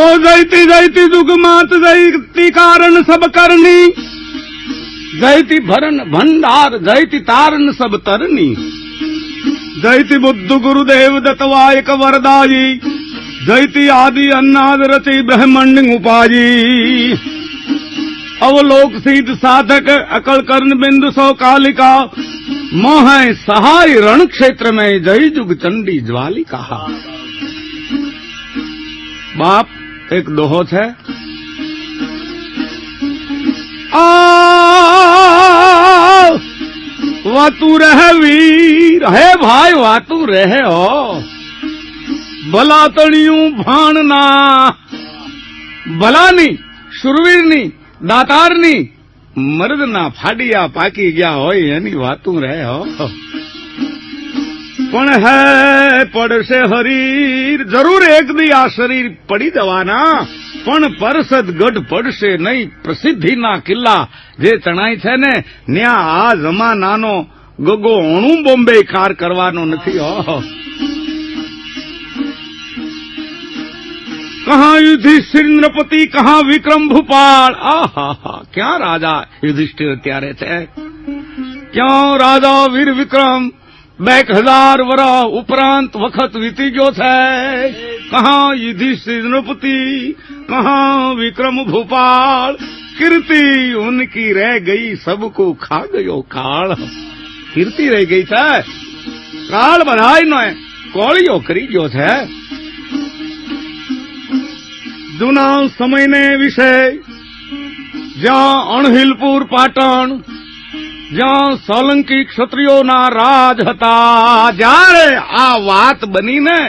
ओ जैती जैती दुख मात कारण सब करनी जैती भरन भंडार जैती तारन सब तरनी जैती बुद्ध गुरुदेव दत्वायक वरदाई जैती आदि अन्नाद रचि ब्रह्मण्य उपायी अवलोक सिद्ध साधक अकल कर्ण बिंदु सौ कालिका मोह सहाय रण क्षेत्र में जय जुग चंडी ज्वालिका बाप એક દોહો છે. વાતું રહે વીર. હે ભાઈ, વાતું રહે હો. ભલાતણિયું ભાણના. ભલાની શુરવીરની દાતારની, મર્દના ફાડિયા પાકી ગયા હોય એની વાતું રહે હો. પણ હે, પડશે હરીર. જરૂર એક દી આ શરીર પડી દેવાના પણ પરસદ ગઢ પડશે નહીં, પ્રસિદ્ધિના કિલ્લા જે તણાય છે ને ત્યાં આ જમાનાનો ગગો અણુ બોમ્બે કાર કરવાનો નથી. ઓહ कहाँ युधिष्ठिर नृपति कहाँ विक्रम भूपाल आहा क्या राजा युधिष्ठिर त्यारे थे क्यों राजा वीर विक्रम બે હજાર વર્ષ ઉપરાંત વખત વીતી ગયો છે. કહા યુધિષ્ઠિર નૃપતિ, કહા વિક્રમ ભોપાલ કીર્તિ ઉનકી રહે ગઈ, સબકો ખા ગયો કાળ. કીર્તિ રહી ગઈ છે. કાળ બધાયનો કોળીઓ કરી ગયો છે. જૂના સમયને વિશે જ્યાં અણહિલપુર પાટણ જ્યાં સોલંકી ક્ષત્રિયોના રાજ હતા. જ્યારે આ વાત બનીને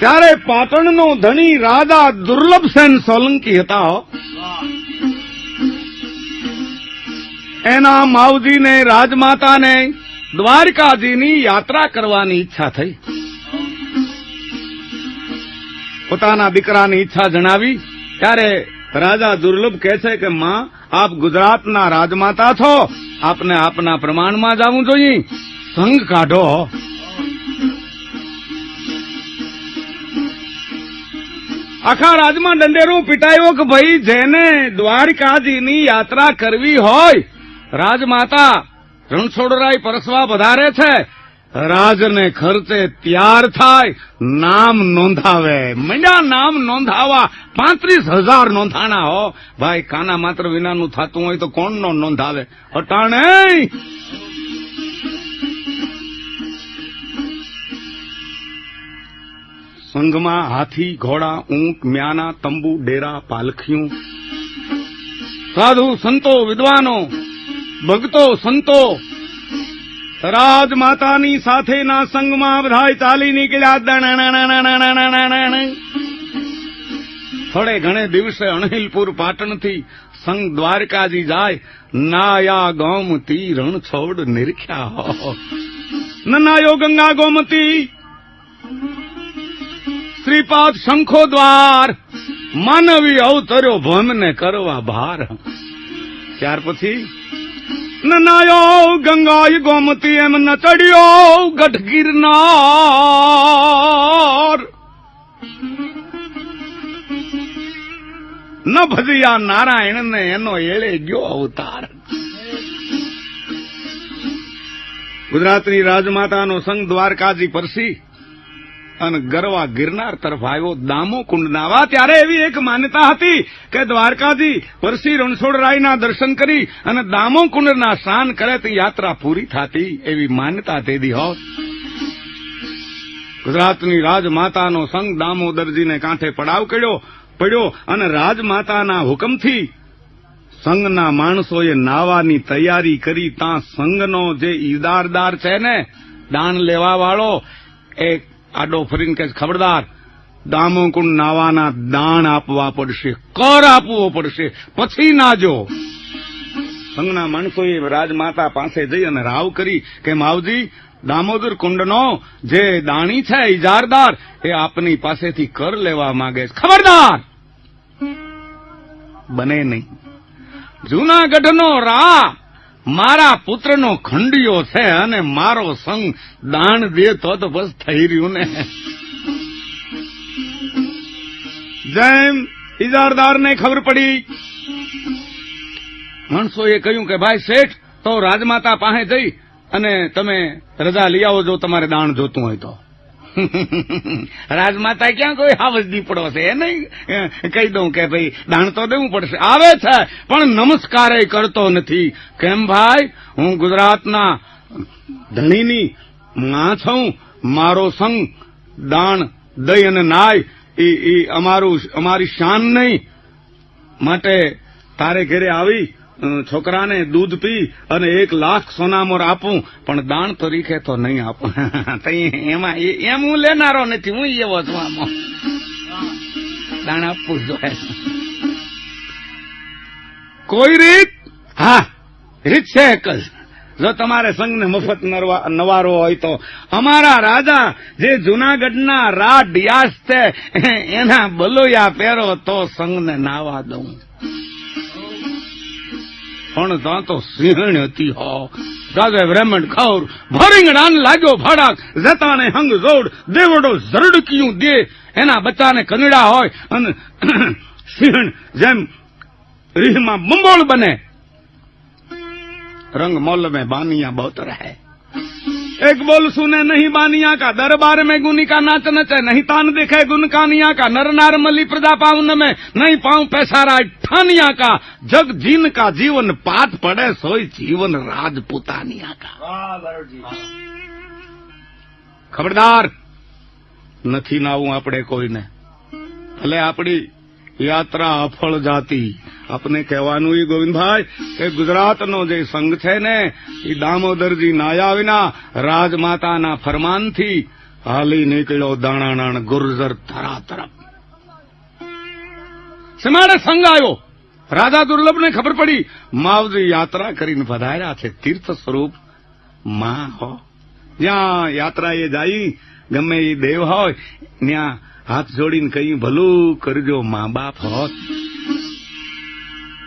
ત્યારે પાટણનો ધણી રાજા દુર્લભસેન સોલંકી હતા એના માવજીને, રાજમાતાને, દ્વારકાજીની યાત્રા કરવાની ઈચ્છા થઈ. પોતાના દીકરાની ઈચ્છા જણાવી, ત્યારે રાજા દુર્લભ કહે છે કે, માં આપ ગુજરાતના રાજમાતા છો. આપને આપના પ્રમાણમાં જવું જોઈએ. સંઘ કાઢો. આખા રાજમાં દંડેરો પીટાયો કે ભાઈ જેને દ્વારકાજીની યાત્રા કરવી હોય. રાજમાતા રણછોડરાય પરસવા વધારે છે. રાજને ખર્ચે તૈયાર થાય, નામ નોંધાવે. મંડ્યા નામ નોંધાવા, પાંત્રીસ હજાર નોંધાણા હો. ભાઈ, કાના માત્ર વિનાનું થતું હોય તો કોણ નો નોંધાવે? અટાણે! સંઘમાં હાથી, ઘોડા, ઊંટ, મ્યાના, તંબુ, ડેરા પાલખિયું સાધુ સંતો, વિદ્વાનો ભગતો સંતો સરાજ માતાની સાથેના સંગમાં બધા ચાલી નીકળ્યા. થોડે ઘણે દિવસે અણહિલપુર પાટણથી સંગ દ્વારકાજી જાય. નાયા ગોમતી રણછોડ નિરખ્યા. નનાયો ગંગા ગોમતી. શ્રીપાદ શંખો દ્વાર. માનવી અવતર્યો ભમને કરવા ભાર. ત્યાર પછી નનાયો ગંગાય ગોમતી એમ ન ચડ્યો ગઢ ગિરનાર ન ભજ્યા નારાયણ ને એનો એળે ગયો અવતાર. ગુજરાતની રાજમાતાનો સંઘ દ્વારકાજી પરસી અને ગરવા ગિરનાર તરફ આવ્યો. દામો કુંડ નાવા ત્યારે એવી એક માન્યતા હતી કે દ્વારકાજી પરસી રણછોડરાયના દર્શન કરી અને દામો કુંડના સ્નાન કરે તો યાત્રા પૂરી થતી એવી માન્યતા તેદી હોત ગુજરાતની રાજમાતાનો સંગ દામોદરજીને કાંઠે પડાવ કર્યો, પડ્યો અને રાજમાતાના હુકમથી સંઘના માણસોએ નાવાની તૈયારી કરી. ત્યાં સંઘનો જે ઈદારદાર છે ને, દાન લેવા વાળો એ આડો ફરીને કહે ખબરદાર, દામોકુંડ નાવાના દાન આપવા પડશે, કર આપવો પડશે, પછી નાજો. સંઘના માણસોએ રાજમાતા પાસે જઈ અને રાવ કરી કે, માવજી, દામોદર કુંડનો જે દાણી છે ઇજારદાર એ આપની પાસેથી કર લેવા માંગે છે. ખબરદાર! બને નહીં. જૂનાગઢનો રા મારા પુત્રનો ખંડિયો છે અને મારો સંગ દાણ દે તો બસ થઈ રહ્યું ને. જેમ ઇજારદારને ખબર પડી. માણસોએ કહ્યું કે, ભાઈ શેઠ, તો રાજમાતા પાસે જઈ અને તમે રજા લઈ આવો જો તમારે દાણ જોતું હોય તો. રાજમાતા ક્યાં કોઈ હાવજ દીપડો છે? એ નહીં કહી દઉં કે ભાઈ દાણ તો દેવું પડશે. આવે છે, પણ નમસ્કાર કરતો નથી. કેમ ભાઈ? હું ગુજરાતના ધણીની માં છું. મારો સંગ દાણ દઈ અને નાય. એ એ અમારું, અમારી શાન નહીં. માટે તારે ઘરે આવી છોકરાને દૂધ પી અને એક લાખ સોનામોર આપું, પણ દાણ તરીકે તો નહીં આપું. એમાં એમ હું લેનારો નથી, હું એવો છું આમાં. દાણ આપવું જોઈએ. કોઈ રીત? હા, રીત છે એક જ જો તમારે સંઘને મફત નવારો હોય તો. અમારા રાજા જે જુનાગઢના રા યાસ છે, એના બલોયા પહેરો તો સંઘને નાવા દઉં. ફણતા તો સિંહણ હતી હો. ગાગે બ્રહ્મણ ખૌર ભરીંગણાન લાગ્યો ભાડાક જતાને હંગ જોડ, દેવડો ઝરડકિયું દે. એના બચ્ચાને કંગડા હોય અને સિંહણ જેમ રીહમાં મંબોળ બને. રંગ મોલ મેં બાનિયા બહુત રહે. एक बोल सुने नहीं बानिया का दरबार में गुनी का नाच नचे नहीं तान दिखे गुन कानिया का नर नार मली प्रजा पाउन में नहीं पाऊं पैसा राज ठानिया का जग जीन का जीवन पात पड़े सोई जीवन राजपुतानिया का ખબરદાર નથી નાવું આપણે કોઈને ભલે આપણી યાત્રા અફળ જાતી. આપને કહેવાનું એ ગોવિંદભાઈ, કે ગુજરાતનો જે સંઘ છે ને એ દામોદરજી નાયા વિના રાજમાતાના ફરમાનથી હાલી નીકળ્યો દાણાનાણ ગુર્જર ધરા તરફ. સિમાડે સંઘ આવ્યો? રાજા દુર્લભને ખબર પડી. માવજી યાત્રા કરીને પધાર્યા છે. તીર્થ સ્વરૂપમાં હો. જ્યાં યાત્રાએ જાય, ગમે એ દેવ હોય, ત્યાં હાથ જોડીને કહ્યું, ભલું કરજો મા બાપ. હોત.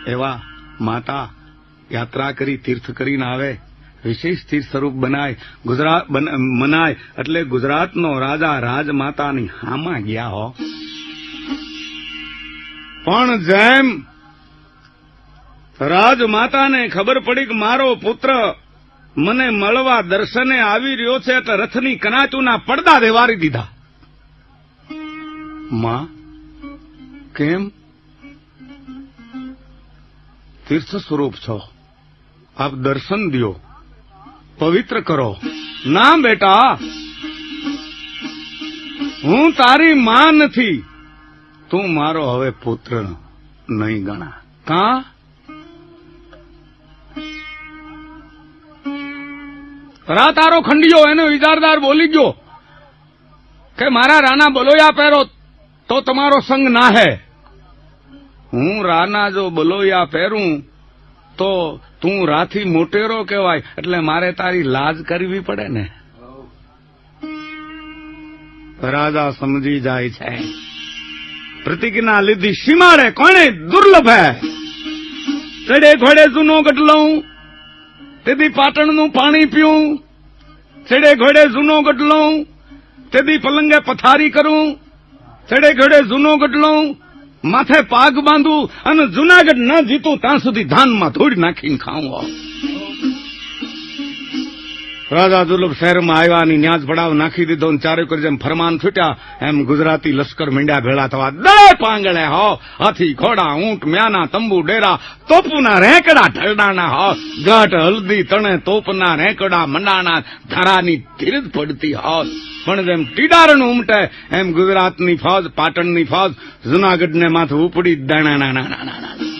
એવા માતા યાત્રા કરી, તીર્થ કરીને આવે. વિશેષ તીર્થ સ્વરૂપ બનાય. ગુજરાત મનાય. એટલે ગુજરાતનો રાજા રાજમાતાની હામાં ગયા હો. પણ જેમ રાજમાતાને ખબર પડી કે મારો પુત્ર મને મળવા દર્શને આવી રહ્યો છે, તો રથની કનાચુના પડદા દેવારી દીધા. માં? કેમ? તીર્થ સ્વરૂપ છો. આપ દર્શન દો પવિત્ર કરો. ના, બેટા. હું તારી માં નથી. તું મારો હવે પુત્ર નહીં ગણા. કા? રા, તારો ખંડિયો, એનો ઇજારદાર બોલી ગયો કે મારા રાના બલોયા પહેરો. તો તમારો સંગ ના હે. હું રાના જો બલોયા પહેરું, તો તું રાથી મોટેરો કહેવાય, એટલે મારે તારી લાજ કરવી પડે ને. રાજા સમજી જાય છે. પ્રતિજ્ઞા લીધી સીમાડે, કોણે દુર્લભ હે? ચડે ઘોડે જૂનો ગટલું તેથી પાટણનું પાણી પીવું ચડે ઘોડે જૂનો ગટલું તેથી પલંગે પથારી કરું. ચડે ઘડે જૂનો લઉં, માથે પાગ બાંધું અને જૂનાગઢ ન જીતું, ત્યાં સુધી ધાનમાં ધૂળ નાખીને ખાવું રાજા દુર્લભ શહેરમાં આવ્યા અને ન્યાજ પડાવ નાખી દીધો ચારે કરી જેમ ફરમાન છૂટ્યા, એમ ગુજરાતી લશ્કર મીંડા ભેળા થવા દે પાંગળે હો, હાથી, ઘોડા, ઊંટ, મ્યાના, તંબુ, ડેરા, તોપના રેંકડા ઢરડાના હો, ગાઢ હલ્દી તણે તોપના રેંકડા મંડાના ધારાની ધીરજ પડતી હો. પણ જેમ ટીડારણ ઉમટે, એમ ગુજરાતની ફોજ, પાટણની ફોજ, જુનાગઢને માથું ઉપડી દાણા ના ના ના.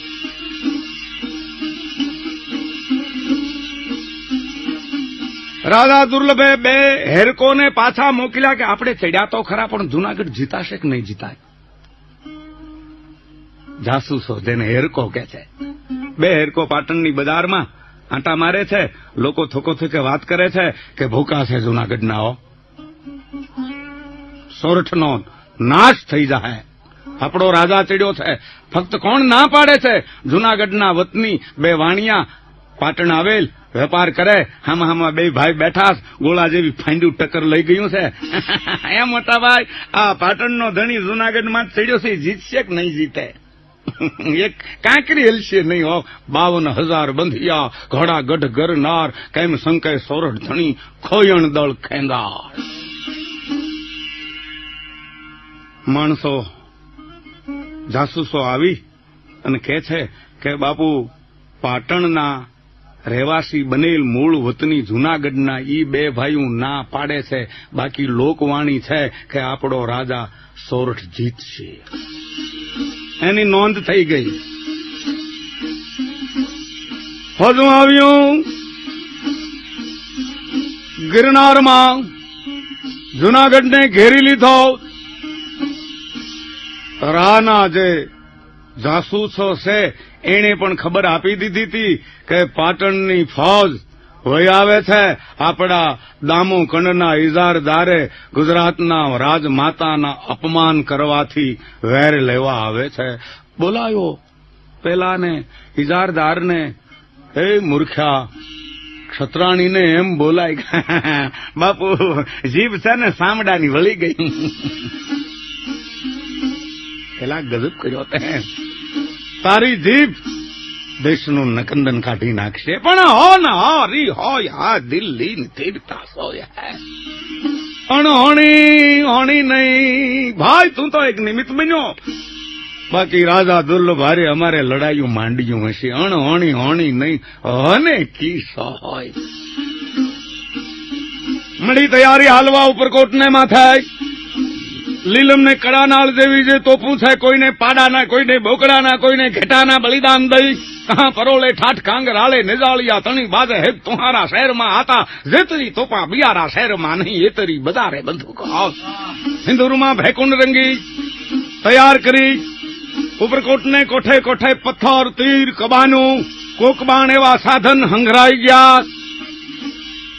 રાજા દુર્લભે બે હેરકોને પાછા મોકલ્યા કે આપણે ચડ્યા તો ખરા, પણ જુનાગઢ જીતાશે કે નહીં જીતાય? જાસૂસો જેને હેરકો કે છે. બે હેરકો પાટણની બજારમાં આંટા મારે છે. લોકો થોકો થોકે વાત કરે છે કે ભૂકા છે જુનાગઢના, હો. સોરઠનો નાશ થઈ જાય આપણો રાજા ચડ્યો છે. ફક્ત કોણ ના પાડે છે? જુનાગઢના વતની બે વાણિયા પાટણ આવેલ વેપાર કરે હામાં હામાં બે ભાઈ બેઠા ગોળા જેવી ફાંડ્યું ટક્કર લઈ ગયું છે. એ મોટા ભાઈ, આ પાટણનો ધણી જુનાગઢમાં ચડ્યો છે, જીતશે કે નહીં જીતે? એક કાંકરી હલશે નહીં, હો. બાવન હજાર બંધિયા, ઘોડા ગઢ ગરનાર કેમ સંકય સોરઠ ધણી, ખોયણ દળ ખેંદાર. માણસો જાસૂસો આવી અને કહે છે કે, બાપુ, પાટણના રહેવાસી બનેલ મૂળ વતની જૂનાગઢના ઈ બે ભાઈઓ ના પાડે છે. બાકી લોકવાણી છે કે આપણો રાજા સોરઠ જીતશે એની નોંધ થઈ ગઈ. હજુ આવ્યું. ગિરનારમાં જૂનાગઢને ઘેરી લીધો. રાના જે જાસૂસો છે, એણે પણ ખબર આપી દીધી હતી કે પાટણની ફોજ વહી આવે છે. આપણા દામો કંડના ઇજારદારે ગુજરાતના રાજમાતાના અપમાન કરવાથી વેર લેવા આવે છે. બોલાયો. પેલાને ઇજારદારને એ મૂર્ખ્યા ક્ષત્રાણીને એમ બોલાય. બાપુ, જીભ છે ને સામડાની વળી ગઈ. પેલા ગજબ કર્યો તે તારી જીભ દેશનું નકંદન કાઢી નાખશે. પણ હો ને હરી હોય હા દિલ્હી તીરતા સોય અણહોણી હોણી નહીં. ભાઈ, તું તો એક નિમિત્ત બન્યો. બાકી રાજા દુર્લભ ભારે અમારે લડાયું માંડ્યું હશે. અણહણી હોણી નહીં. હને કી હોય મળી તૈયારી હાલવા ઉપર ઉપરકોટને માથાય લીલમને કડાનાળ જેવી છે તોપું છે, કોઈને પાડાના, કોઈને બોકડાના, કોઈને ઘેટાના બલિદાન દઈ. કહાં પરોળે ઠાઠ કાંગ રાળે નિજાળિયા, તણી બાજે હે તુહારા શહેરમાં હતા જેતરી તોપા બિયારા શહેરમાં નહીં, એતરી બધારે બંધુક સિંદુરમાં ભેકુંડ રંગી, તૈયાર કરી. ઉપરકોટને કોઠે કોઠે પથ્થર, તીર, કબાનું, કોકબાણ એવા સાધન હંગરાઈ ગયા.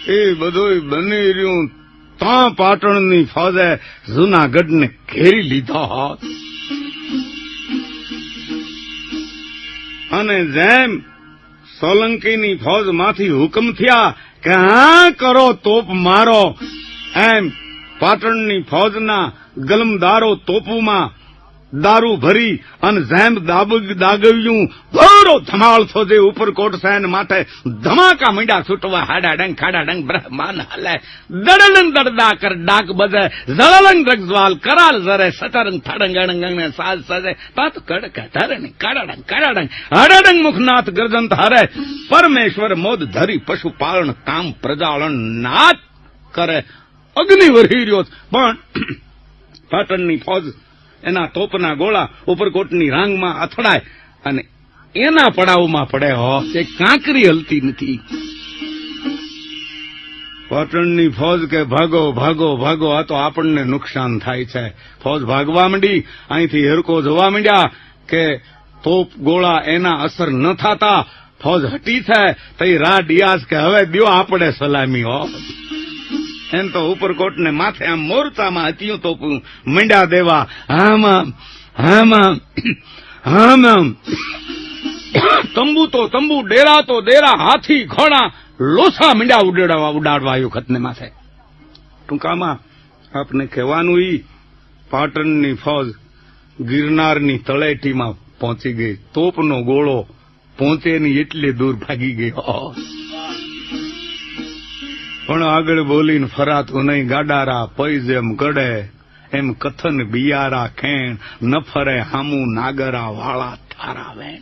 એ બધું બની રહ્યું તાં પાટણની ફોજે જૂનાગઢને ઘેરી લીધો. હોત અને જેમ સોલંકીની ફોજમાંથી હુકમ થયા કે હા કરો તોપ મારો, એમ પાટણની ફોજના ગલમદારો તોપુમાં દારૂ ભરી અને ઝેમ દાગવ્યું. ભરો ધમાલ થોજે ઉપરકોટ સહેન માથે. ધમાકા મીંડા છૂટવા હાડા ડંગ ખાડા ડંગ બ્રહ્માન હલે. દડલંગ દડદા કર ડાક બજે. જળલંગ રગજવાલ કરાલ જરે સતરંગ થડંગ અણંગ સાજ સજે. પાત કડક ધરણ કડાડંગ કડાડંગ હડડંગ મુખનાથ ગર્જંત હરે. પરમેશ્વર મોદ ધરી પશુ પાલન કામ પ્રજાળન નાથ કરે. અગ્નિ વરહી રહ્યો પણ, પાટણની ફોજ એના તોપના ગોળા ઉપરકોટની રાંગમાં અથડાય અને એના પડાવમાં પડે હો, એ કાંકરી હલતી નથી. પાટણની ફોજ કે ભાગો ભાગો ભાગો, આ તો આપણને નુકસાન થાય છે. ફોજ ભાગવા માંડી, અહીંથી હેરકો જોવા માંડ્યા કે તોપ ગોળા એના અસર ન થતા, ફોજ હટી છે, તઈ રા ડિયાસ કે હવે દિયો આપણે સલામી હો. એમ તો ઉપરકોટને માથે આમ મોરતામાં હત્યું તો મંડ્યા દેવા આમ આમ આમ. તંબુ તો તંબુ ડેરા તો ડેરા, હાથી, ઘોડા લોસા મંડ્યા ઉડાડવા ઉડાડવા આવ્યું ખતને માથે. ટૂંકામાં આપને કહેવાનું ઈ, પાટણની ફોજ ગિરનારની તળેટીમાં પહોંચી ગઈ. તોપનો ગોળો પહોંચે નહીં એટલી દૂર ભાગી ગયો. પણ આગળ બોલીને ફરાતું નહીં ગાડારા પૈજ એમ ગડે, એમ કથન બિયારા ખેણ, ન ફરે હામુ નાગરા વાળા થારા વેણ.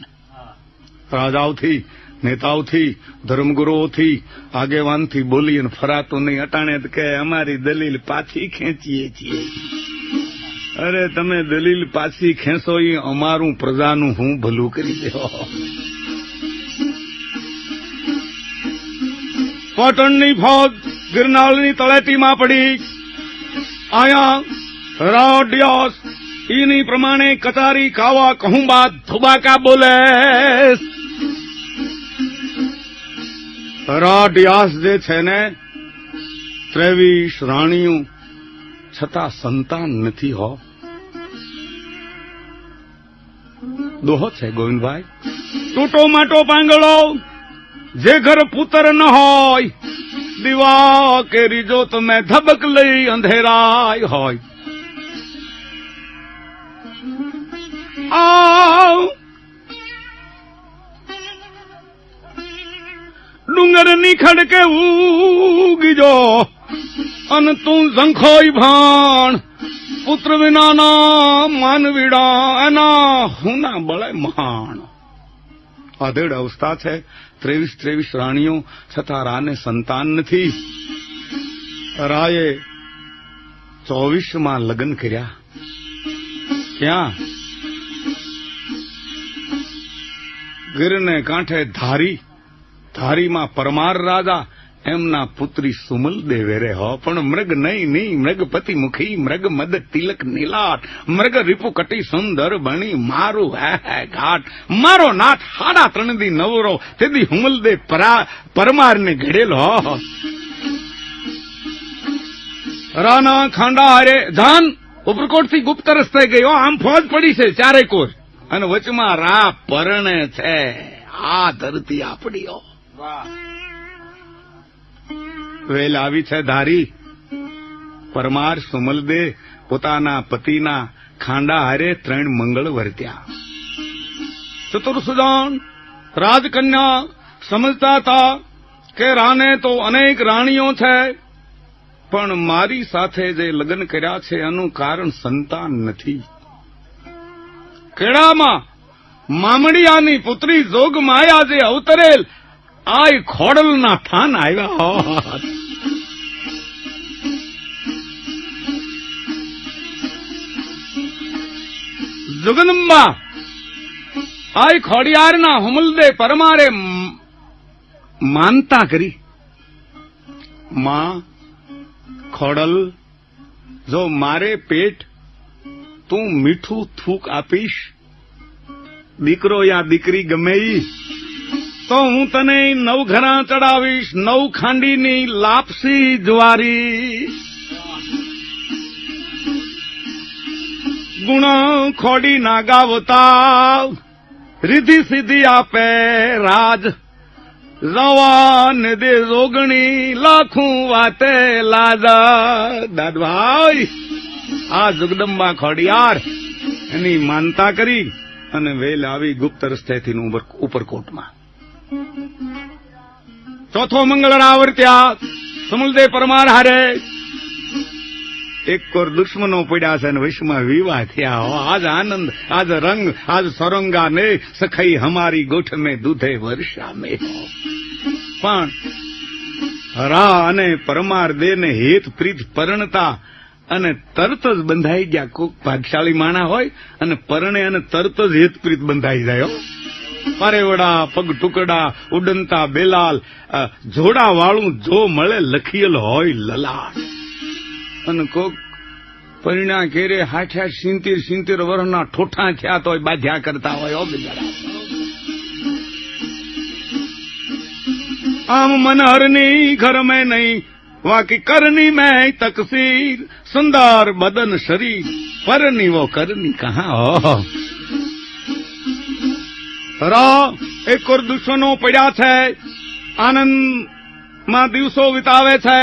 રાજાઓથી, નેતાઓથી, ધર્મગુરુઓથી, આગેવાનથી બોલીને ફરાતું નહીં અટાણે કે, અમારી દલીલ પાછી ખેંચીએ છીએ. અરે, તમે દલીલ પાછી ખેંચો એ અમારું પ્રજાનું હું ભલું કરી દેવો. પાટણની ફોજ ગિરનારની તળેટીમાં પડી. આયા રાડિયાસ ઈની પ્રમાણે કચારી કાવા કહું બાદ ધુબાકા બોલે. રાડિયાસ જે છે ને, ત્રેવીસ રાણીયું છતાં સંતાન નથી હો. દોહો છે ગોવિંદભાઈ. તૂટો માટો પાંગળો. જે ઘર પુત્ર ન હોય, દીવા કેરી જોત મેં ધબક લઈ અંધેરાય હોય. ડુંગરની ખડકે ઉગીજો અન તું ઝંખોઈ ભાણ. પુત્ર વિનાના માનવીડા એના હુના બળે મહાણ. અધેડ અવસ્થા છે. ત્રેવીસ ત્રેવીસ રાણીઓ છતાં રાને સંતાન નથી. રાયે ચોવીસમાં લગ્ન કર્યા. ક્યાં? ગીરને કાંઠે ધારી, ધારીમાં પરમાર રાજા એમના પુત્રી સુમલ દેવે રહ્યો પણ મૃગ નહીં નહીં મૃગપતિ મુખી મૃગ મદ તિલક નીલાટ, મૃગ રીપુ કટી સુંદર બણી મારું હે ઘાટ. મારો નાથ હાડા ત્રણ દી નવરો તેથી હુમલ દે પરા, પરમારને ઘડેલો. રાના ખાંડા હારે ધાન ઉપરકોટથી ગુપ્ત રસ્તે ગયો. આમ ફોજ પડી છે ચારે કોર. અને વચમાં રા પરણે છે. આ ધરતી આપડીઓ વેલ આવી છે ધારી. પરમાર સુમલદે પોતાના પતિના ખાંડા હારે ત્રણ મંગળ વર્ત્યા. ચતુર્સુદાન, રાજકન્યા, સમજતા હતા કે રાને તો અનેક રાણીઓ છે, પણ મારી સાથે જે લગ્ન કર્યા છે એનું કારણ સંતાન નથી. કેળામાં મામડિયાની પુત્રી જોગ માયા જે અવતરેલ આય ખોડલના થાન આવ્યા હોત. આય ખોડિયારના હુમલદે પરમારે માનતા કરી. માં, ખોડલ, જો મારે પેટ તું મીઠું થૂક આપીશ, દીકરો યા દીકરી ગમે ઈ. તો હું તને નવ ઘણા ચડાવીશ, નવ ખાંડીની લાપસી જુવારી ગુણ ખોડી ના ગાવતા રીધિ સીધી આપે રાજ. રવાન દે રોગણી, લાખું વાતે લાજા દાદભાઈ, આ જગદંબા ખોડિયાર, એની માનતા કરી અને વેલ આવી ગુપ્ત રસ્તેથી ઉપર ઉપરકોટમાં. ચોથો મંગળ આવર્ત્યા સમુલદે પરમાર હારે એક કોર દુશ્મનો પડ્યા છે અને વિશ્વમાં વિવાહ થયા. આજ આનંદ, આજ રંગ, આજ સરંગા ને સખઈ હમારી ગોઠ મેં દૂધે વર્ષા મે પણ રા અને પરમાર દે ને હેત પ્રીત પરણતા અને તરત જ બંધાઈ ગયા. કોક ભાગશાળી માણા હોય અને પરણે અને તરત જ હેત પ્રીત બંધાઈ જાય પારેવડા, પગ ટુકડા ઉડનતા બેલાલ જોડાવાળું જોડા વાળું જો મળે લખિયેલ હોય લલાટ અને કોક પરિણા કેરે હાઠ્યા સિંતીર સિંતીર વર્ષના ઠોઠા થયા તોય બાધ્યા કરતા હોય ઓ બિચારા આમ મનહરની ઘર મેં નહીં, વાકી કરની મેં તકસીર, સુંદર બદન શરીર પરની વો કરની કહા હો. રા એક ઓર દુશ્મનો પડ્યા છે. આનંદમાં દિવસો વિતાવે છે.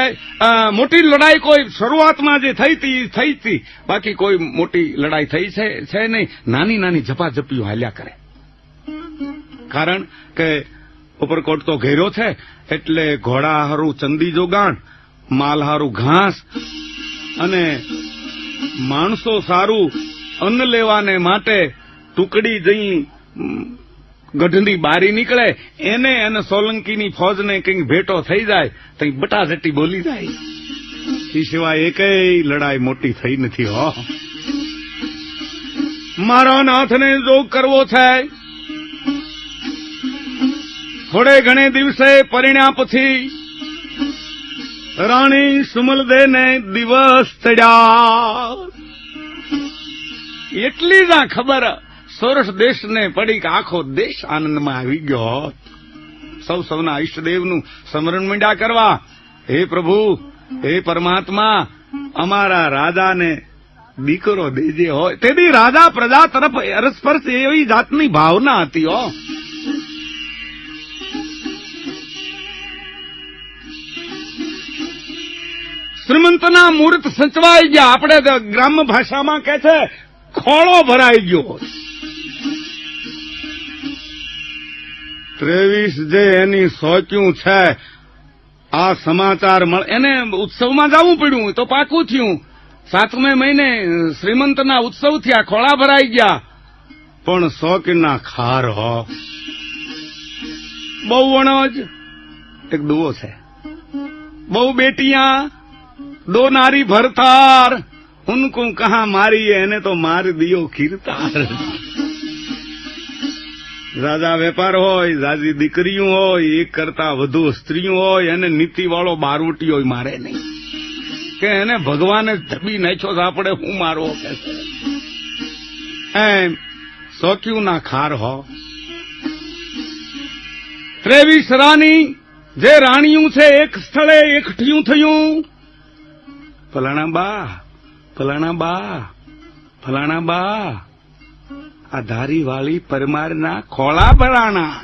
મોટી લડાઈ કોઈ શરૂઆતમાં જે થઈ હતી થઈ હતી બાકી કોઈ મોટી લડાઈ થઈ છે છે નહીં. નાની નાની ઝપાઝપીઓ હાલ્યા કરે. કારણ કે ઉપરકોટ તો ઘેરો છે, એટલે ઘોડા હારું ચંદી જોગાણ માલ હારું ઘાસ, અને માણસો સારું અન્ન લેવાને માટે ટુકડી જઈ ગઢની બારી નીકળે, એને અને સોલંકીની ફોજને કંઈક ભેટો થઈ જાય, તો બટાઝટી બોલી જાય. એ સિવાય એકેય લડાઈ મોટી થઈ નથી, હો. મારા નાથને જોગ કરવો છે થોડે ઘણે દિવસે પરિણ્યા પછી રાણી સુમલદેને દિવસ ચડ્યા. એટલી જ ખબર સોરઠ દેશને પડીક આખો દેશ આનંદમાં આવી ગયો. સૌ સૌના ઈષ્ટદેવનું સ્મરણ મીંડા કરવા, હે પ્રભુ, હે પરમાત્મા, અમારા રાજાને દીકરો દેજે હોય. તે રાજા પ્રજા તરફ અરસ્પર્શ એવી જાતની ભાવના હતી, હો. શ્રીમંતના મૂર્ત સચવાઈ ગયા. આપણે ગ્રામ્ય ભાષામાં કે છે, ખોળો ભરાઈ ગયો. ત્રેવીસ જે એની સોચ્યું છે, આ સમાચાર મળે, એને ઉત્સવમાં જવું પડ્યું તો પાકું થયું. સાતમે મહિને શ્રીમંતના ઉત્સવ થયા, ખોળા ભરાઈ ગયા. પણ શોકીના ખાર હો. બહુ વણજ, એક દુવો છે. બહુ બેટિયા, દો નારી ભરતાર. ઉनको કહા મારી એને તો માર દિયો ખીરતાર. રાજા વેપાર હોય, રાજી દીકરીઓ હોય, એક કરતા વધુ સ્ત્રીઓ હોય, એને નીતિવાળો હોય મારે નહીં. કે એને ભગવાને ધબી નાખ્યો છે આપણે હું મારવો કે એમ શોખ્યું ના ખાર હો. ત્રેવીસ રાની, જે રાણીયું છે, એક સ્થળે એકઠિયું થયું. ફલાણા બા ફલાણા બા ફલાણા બા. આ ધારીવાળી પરમારના ખોળા ભરાણા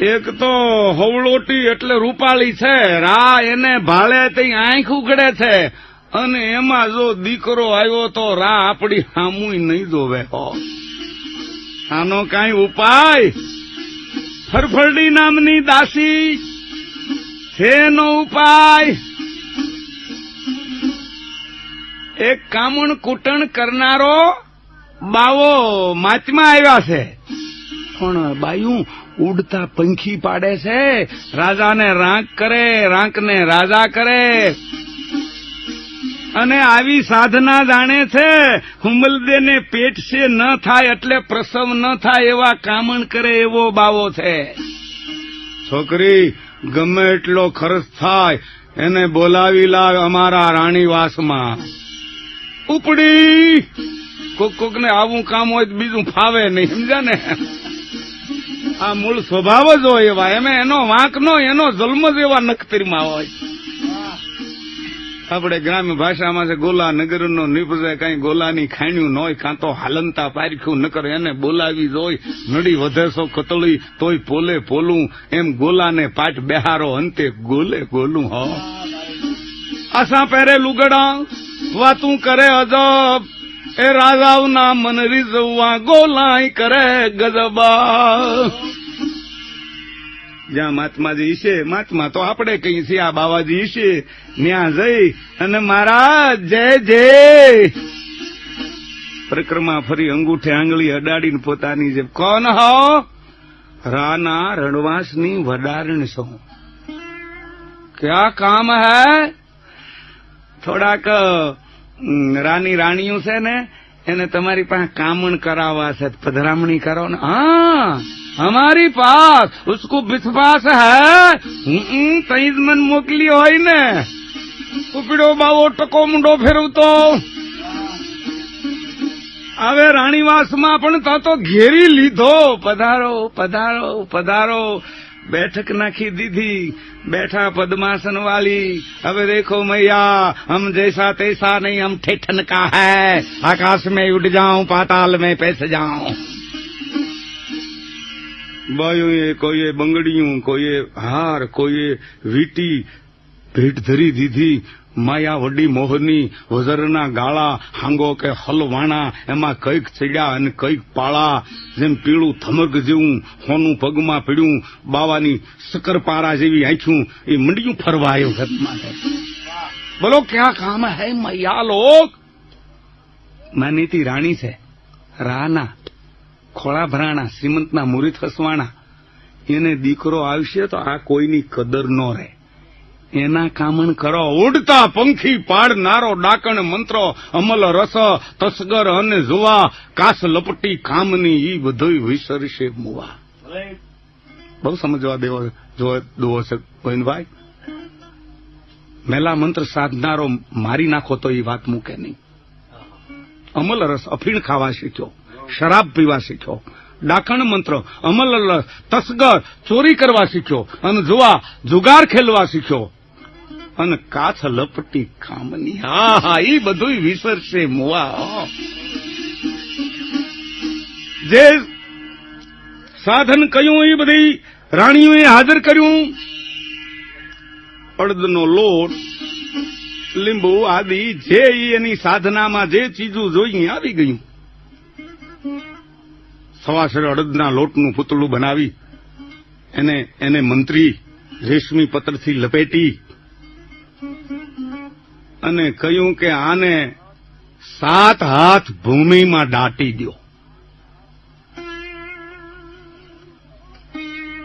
એક તો હવળોટી એટલે રૂપાળી છે. રા એને ભાળે તઈ આંખ ઉગડે છે. અને એમાં જો દીકરો આવ્યો તો રા આપડી હામુય નહીં જોવે આનો કાંઈ ઉપાય? ફરફરડી નામની દાસી છે નો ઉપાય? એક કામણ કૂટણ કરનારો બાવો માચમાં આવ્યા છે. પણ બાયું ઉડતા પંખી પાડે છે. રાજાને રાંક કરે રાંકને રાજા કરે. અને આવી સાધના જાણે છે હુમલદેને પેટ છે ન થાય એટલે પ્રસવ ન થાય એવા કામણ કરે એવો બાવો છે. છોકરી ગમે એટલો ખર્ચ થાય એને બોલાવી લાવ અમારા રાણીવાસમાં. ઉપડી! કોક કોક ને આવું કામ હોય તો બીજું ફાવે નહીં સમજા ને? આ મૂળ સ્વભાવ જ હોય એવા. એમ એનો વાંક નો એનો જન્મ જ એવા નખતરીમાં હોય. આપણે ગ્રામ્ય ભાષામાં છે ગોલા નગરનો નિપજે કઈ ગોલાની ખાણ્યું ન હોય, કાં તો હાલનતા પારખ્યું ન કરે એને બોલાવી જોઈ નડી વધે સો કતળી, તોય પોલે પોલું. એમ ગોલાને પાટ બેહારો, અંતે ગોલે ગોલું, હ. આસા પહેરે લુગડા, વાતું કરે અજબ. એ રાજાઓના મન રીઝવવા ગોલાઈ કરે ગજબા. જ્યાં મહાત્માજી છે, મહાત્મા તો આપણે કઈ છીએ, આ બાવાજી છે. ત્યાં જઈ અને મારા જય જય. પરિક્રમા ફરી અંગૂઠે આંગળી અડાડીને પોતાની જે કોણ હો? રાના રણવાસની વડારણ છો. ક્યાં કામ હે? થોડાક રાની રાણીઓ છે ને, એને તમારી પાસે કામણ કરાવવા છે પધરામણી કરો ને. હા, અમારી પાસ, ઉસકો વિશ્વાસ હૈ. તઈ મન મોકલી હોય ને. ઉપડો બાવો, ટકો મુંડો ફેરવતો. હવે રાણીવાસમાં પણ તો ઘેરી લીધો. પધારો પધારો પધારો. बैठक नाखी दी थी बैठा पद्मासन वाली। अब देखो मैया, हम जैसा तैसा नहीं, हम ठेठन का है। आकाश में उड़ जाऊँ, पाताल में पैस जाऊँ। बायो ये कोई बंगड़ियों कोई हार कोई वीटी। भेट धरी दीदी વડી મોહની વજરના ગાળા, હાંગો કે હલવાણા, એમાં કંઈક ચડ્યા અને કંઈક પાળા, જેમ પીળું થમક જેવું, હોનું પગમાં પીડ્યું બાવાની શકરપારા જેવી આંખ્યું એ મંડ્યું ફરવા આવ્યું ઘટમાં બોલો, ક્યાં કામ હે મૈયા લોક? માનીતી રાણી છે. રાના, ખોળા ભરાણા, શ્રીમંતના મુરીત હસવાણા. એને દીકરો આવશે તો આ કોઈની કદર ન રહે. એના કામણ કરો. ઉડતા પંખી પાડનારો ડાકણ મંત્ર, અમલ રસ, તસગર અને જુવા, કાસ લપટી કામની ઈ બધું વિસરશે મુવા. બહુ સમજવા દેવો જો દુવો છે, ગોવિંદભાઈ. મેલા મંત્ર સાધનારો મારી નાખો તો એ વાત મૂકે નહીં. અમલ રસ, અફીણ ખાવા શીખ્યો, શરાબ પીવા શીખ્યો, ડાકણ મંત્ર, અમલ તસગર ચોરી કરવા શીખ્યો, અને જોવા, જુગાર ખેલવા શીખ્યો. અને કાથ લપટી ખામની. હા હા એ બધું વિસરશે મુવા જે સાધન કયું એ બધી રાણીઓએ હાજર કર્યું. અડદનો લોટ, લીંબુ આદિ, જે એની સાધનામાં જે ચીજું જોઈ આવી ગયું. સવાસર અડદના લોટનું પૂતળું બનાવી, એને એને મંત્રી રેશમી પત્રથી લપેટી અને કહ્યું કે આને સાત હાથ ભૂમિમાં દાટી દો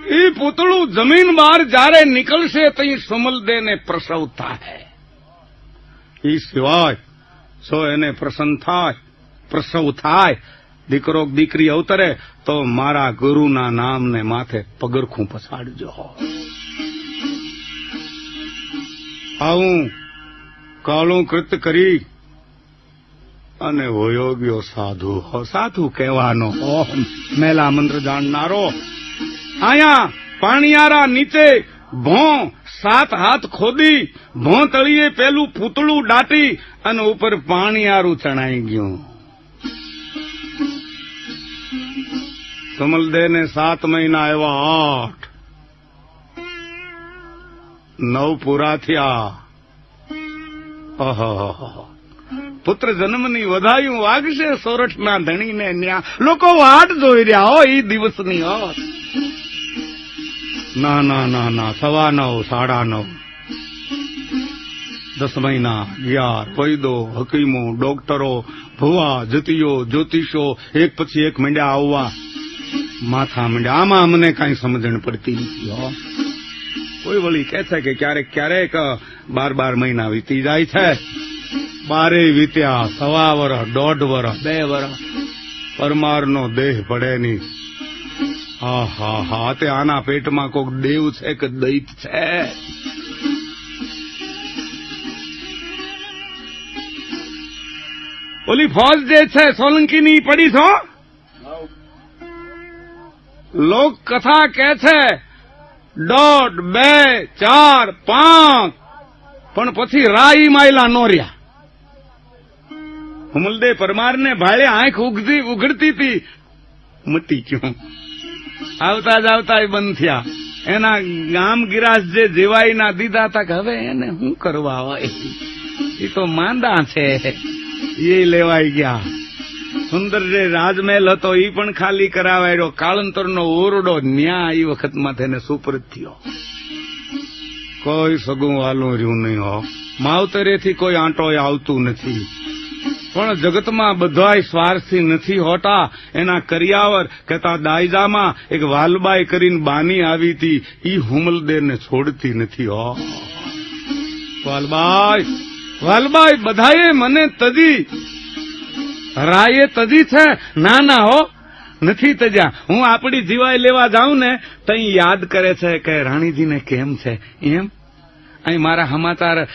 એ પૂતળું જમીન બહાર જ્યારે નીકળશે ત્યાં સમલદેને પ્રસવ થાય. એ સિવાય સો એને પ્રસન્ન થાય, પ્રસવ થાય. દીકરો દીકરી અવતરે તો મારા ગુરુના નામને માથે પગરખું પછાડજો આવું કાળું કૃત કરી અને હોયો ગયો સાધુ. સાધુ કહેવાનો. મેલા મંત્ર જાણનારો. આયા પાણીયારા નીચે ભો સાત હાથ ખોદી, ભો તળીએ પેલું પૂતળું દાટી અને ઉપર પાણીયારું ચણાઈ ગયું. કમલદેને સાત મહિના એવા આઠ. નવ પૂરા થયા પુત્ર જન્મની વધાયું વાગશે સોરઠના ધણીને ન્યા. લોકો વાટ જોઈ રહ્યા હો એ દિવસની હોત ના ના ના ના, સવા નવ, સાડા નવ. દસ મહિના અગિયાર વૈદો હકીમો, ડોક્ટરો, ભુવા જતીઓ જ્યોતિષો, એક પછી એક મંડ્યા આવવા. માથા મંડ્યા. આમાં અમને કાંઈ સમજણ પડતી નથી, હો. કોઈ વળી કહે છે કે ક્યારેક ક્યારેક બાર બાર મહિના વીતી જાય છે. બારે વીત્યા સવા વર્ષ દોઢ વર્ષ બે વર્ષ પરમારનો દેહ પડે નહીં. હા હા હા તે આના પેટમાં કોક દેવ છે કે દૈત છે? ઓલી ફોજ જે છે સોલંકીની પડી છો? લોક કથા કે છે દોઢ, બે, ચાર, પાંચ. પણ પછી રાઈ માયલા નો રહ્યા. હુમલદે પરમારને ભાળે આંખ ઉગતી ઉઘડતી હતી. મટી ગયું. આવતા જ આવતા બંધ થયા. એના ગામ ગિરાસ જે જેવાઈના દીધા હતા કે હવે એને શું કરવા હોય? એ તો માંદા છે. એ લેવાઈ ગયા. સુંદર જે રાજમહેલ હતો એ પણ ખાલી કરાવાયો કાળંતરનો ઓરડો ન્યા એ વખતમાં થઈને સુપરત થયો. કોઈ સગું વાલું રહ્યું નહીં હો. માવતરેથી કોઈ આંટો આવતું નથી. પણ જગતમાં બધાય સ્વાર્થી નથી હોતા. એના કરિયાવર કહેતા દાયજામાં એક વાલબાઈ કરીને બાની આવી હતી. ઈ હુમલદેરને છોડતી નથી હો. વાલબાઈ વાલબાઈ બધાએ મને તજી રાયે તજી છે. ના ના હો, નથી તજ્યા. હું આપણી જીવાય લેવા જાઉં ને, તઈ યાદ કરે છે કે રાણીજીને કેમ છે? એમ? અહીં મારા હમાતાર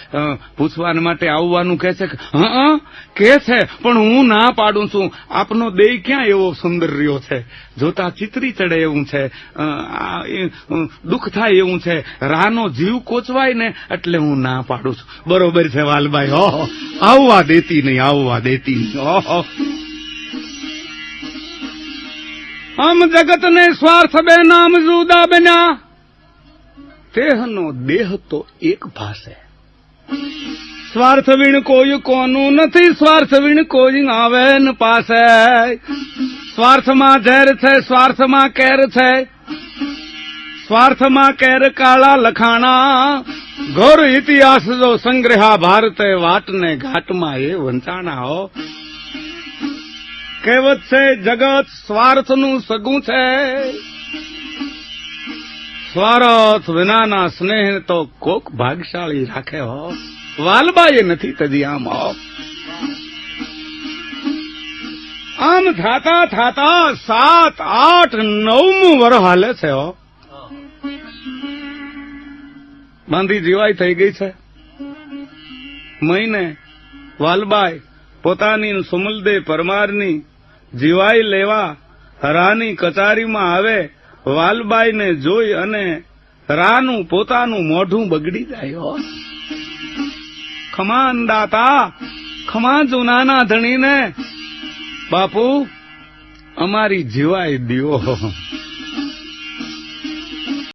પૂછવા માટે આવવાનું કે છે કે છે, પણ હું ના પાડું છું. આપનો દેહ ક્યાં એવો સુંદર રહ્યો છે? જોતા ચિતરી ચડે એવું છે. દુઃખ થાય એવું છે. રાનો જીવ કોચવાય ને એટલે હું ના પાડું છું. બરોબર છે, વાલભાઈ. હો હો. આવવા દેતી નહીં, આવવા દેતી નહીં. ઓહો આમ જગતને સ્વાર્થ બે નામ જુદા બન્યા. તેહનો દેહ તો એક ભાષે. સ્વાર્થ વિણ કોઈ કોનું નથી સ્વાર્થ વિણ કોઈ આવે ન પાસે. સ્વાર્થમાં ઝેર છે, સ્વાર્થમાં કેર છે. સ્વાર્થમાં કેર કાળા લખાણા. ઘોર ઇતિહાસ જો સંગ્રહા ભારતે વાટને ઘાટમાં એ વંચાણા હો કહેવત છે, જગત સ્વાર્થનું સગું છે. સ્વાર્થ વિનાના સ્નેહ તો કોક ભાગશાળી રાખે હો. વાલબાએ નથી તજી આમ હો. આમ થાતા થાતા સાત, આઠ, નવમું વર હાલે છે હો. બાંધી જીવાય થઈ ગઈ છે. મહિને વાલબાઈ પોતાની સુમલદે પરમારની જીવાઈ લેવા રાની કચારીમાં આવે વાલબાઈને જોઈ અને રાનું પોતાનું મોઢું બગડી જાય ખમાન ખમા અંદાતા, ખમા જૂનાના ધણીને, બાપુ, અમારી જીવાય દિયો.